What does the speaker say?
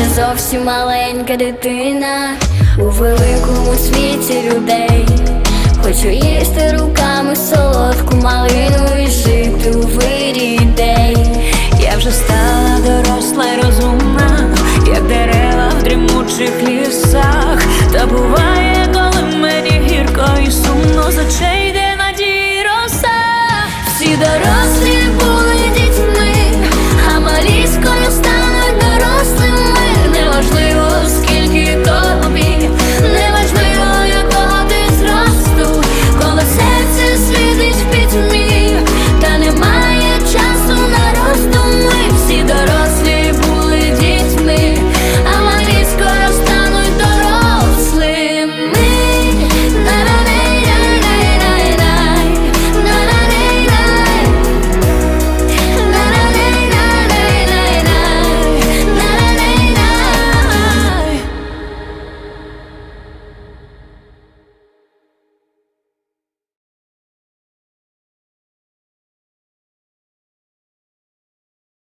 ще зовсім маленька дитина у великому світі людей. Хочу їсти руками солодку малину і жити у вирі ідей. Я вже стала доросла й розумна, як дерева в дрімучих лісах.